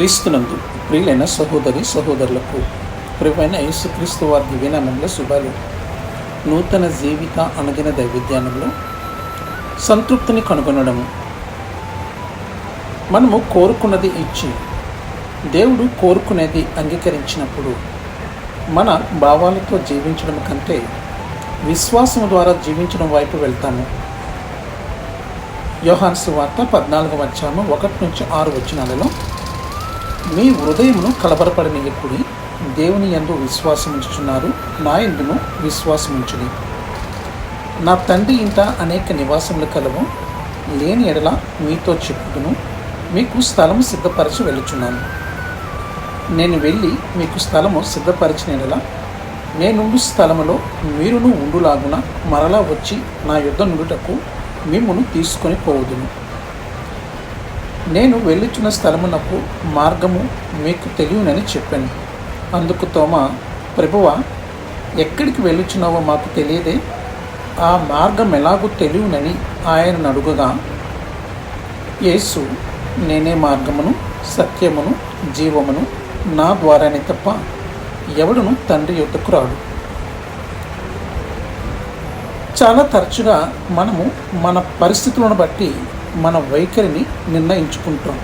క్రీస్తునందు ప్రియులైన సహోదరి సహోదరులకు ప్రియమైన యేసుక్రీస్తు వారి దివ్యనామంలో శుభాలు. నూతన జీవిత అనుదిన దైవిధ్యానంలో సంతృప్తిని కనుగొనడము. మనము కోరుకున్నది ఇచ్చి దేవుడు కోరుకునేది అంగీకరించినప్పుడు మన భావాలతో జీవించడం కంటే విశ్వాసం ద్వారా జీవించడం వైపు వెళ్తాము. యోహాన్ వార్త పద్నాలుగు వచ్చాము ఒకటి నుంచి ఆరు వచనాలలో మీ హృదయమును కలబరపడనీయకుడి దేవుని ఎందు విశ్వాసముంచుచున్నారు. నా ఎందును విశ్వాసముంచుడి. నా తండ్రి ఇంత అనేక నివాసములు కలవు. లేని ఎడల మీతో చెప్పుదును. మీకు స్థలము సిద్ధపరచి వెళ్ళుచున్నాను. నేను వెళ్ళి మీకు స్థలము సిద్ధపరిచిన ఎడల నేనుండు స్థలములో మీరును ఉండులాగున మరలా వచ్చి నా యుద్ధ నుండుటకు మిమ్మును తీసుకొని పోవుదును. నేను వెళ్ళుచున్న స్థలమునకు మార్గము మీకు తెలియనని చెప్పాను. అందుకు తోమ ప్రభువ ఎక్కడికి వెళ్ళుచున్నావో మాకు తెలియదే. ఆ మార్గం ఎలాగో తెలియనని ఆయనను అడుగుగా యేసు నేనే మార్గమును సత్యమును జీవమును నా ద్వారానే తప్ప ఎవడును తండ్రి యొద్దకు రాడు. చాలా తరచుగా మనము మన పరిస్థితులను బట్టి మన వైఖరిని నిర్ణయించుకుంటాం.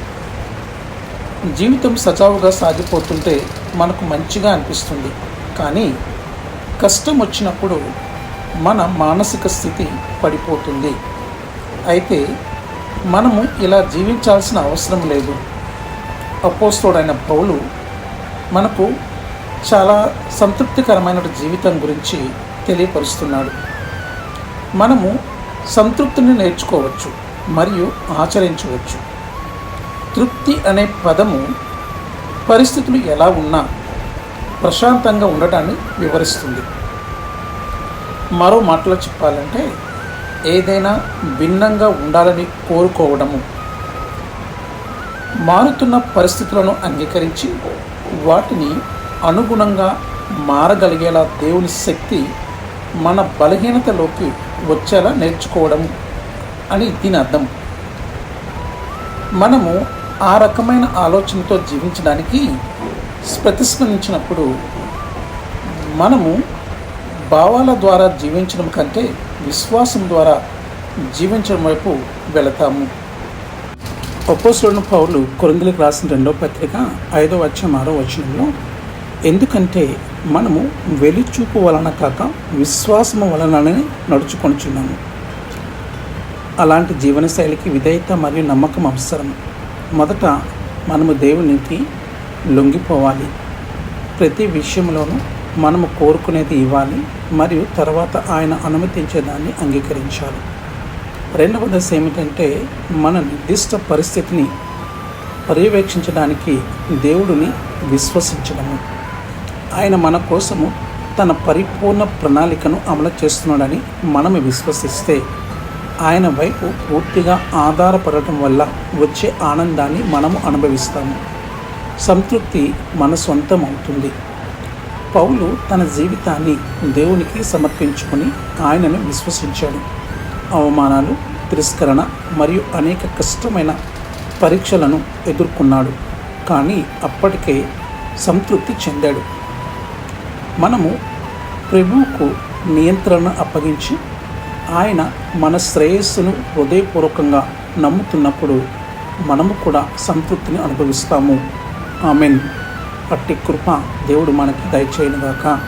జీవితం సజావుగా సాగిపోతుంటే మనకు మంచిగా అనిపిస్తుంది. కానీ కష్టం వచ్చినప్పుడు మన మానసిక స్థితి పడిపోతుంది. అయితే మనము ఇలా జీవించాల్సిన అవసరం లేదు. అపోస్తోడైన పౌలు మనకు చాలా సంతృప్తికరమైన జీవితం గురించి తెలియపరుస్తున్నాడు. మనము సంతృప్తిని నేర్చుకోవచ్చు. మరియు ఆచరించవచ్చు. తృప్తి అనే పదము పరిస్థితులు ఎలా ఉన్నా ప్రశాంతంగా ఉండటాన్ని వివరిస్తుంది. మరో మాటలో చెప్పాలంటే ఏదైనా భిన్నంగా ఉండాలని కోరుకోవడము. మారుతున్న పరిస్థితులను అంగీకరించి వాటిని అనుగుణంగా మారగలిగేలా దేవుని శక్తి మన బలహీనతలోకి వచ్చేలా నేర్చుకోవడం అని దీని అర్థం. మనము ఆ రకమైన ఆలోచనతో జీవించడానికి ప్రతిస్పందించినప్పుడు మనము భావాల ద్వారా జీవించడం కంటే విశ్వాసం ద్వారా జీవించడం వైపు వెళతాము. అపోసులను పౌరులు కొరిందులకు రాసిన రెండో పత్రిక ఐదో వచ్చే ఆరో వచనంలో ఎందుకంటే మనము వెలిచూపు వలన కాక విశ్వాసము వలననే నడుచుకొనిచున్నాము. అలాంటి జీవనశైలికి విధేయత మరియు నమ్మకం అవసరం. మొదట మనము దేవునికి లొంగిపోవాలి. ప్రతి విషయంలోనూ మనము కోరుకునేది ఇవ్వాలి మరియు తర్వాత ఆయన అనుమతించేదాన్ని అంగీకరించాలి. రెండవ దశ ఏమిటంటే మన నిర్దిష్ట పరిస్థితిని పర్యవేక్షించడానికి దేవుడిని విశ్వసించడము. ఆయన మన కోసము తన పరిపూర్ణ ప్రణాళికను అమలు చేస్తున్నాడని మనము విశ్వసిస్తే ఆయన వైపు పూర్తిగా ఆధారపడటం వల్ల వచ్చే ఆనందాన్ని మనము అనుభవిస్తాము. సంతృప్తి మన సొంతం అవుతుంది. పౌలు తన జీవితాన్ని దేవునికి సమర్పించుకొని ఆయనను విశ్వసించాడు. అవమానాలు తిరస్కరణ మరియు అనేక కష్టమైన పరీక్షలను ఎదుర్కొన్నాడు. కానీ అప్పటికే సంతృప్తి చెందాడు. మనము ప్రభువుకు నియంత్రణ అప్పగించి ఆయన మన శ్రేయస్సును హృదయపూర్వకంగా నమ్ముతున్నప్పుడు మనము కూడా సంతృప్తిని అనుభవిస్తాము. ఆమెన్. అట్టి కృప దేవుడు మనకి దయచేయనుగాక.